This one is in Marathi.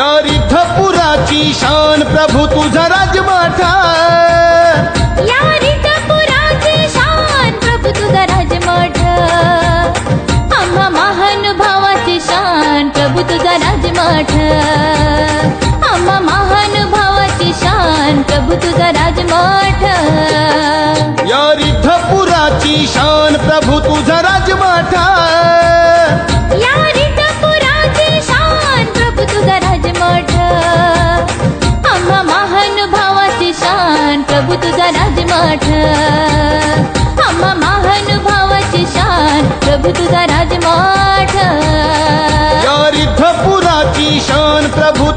या रिद्धपुराची शान प्रभू तुझा राजमाठा या रितपुराची शान प्रभू तुझा राजमठ आम्हा महानुभावाची शान प्रभू तुझा राजमठ आम्हा महानुभावाची शान प्रभू तुझा राजमठ या रिद्धपुराची शान प्रभू तुझा राजमाठा तुझा राजमाठ आम्हा महानुभावाची शान प्रभू तुझा राजमाठ। या रिद्धपुराची शान प्रभू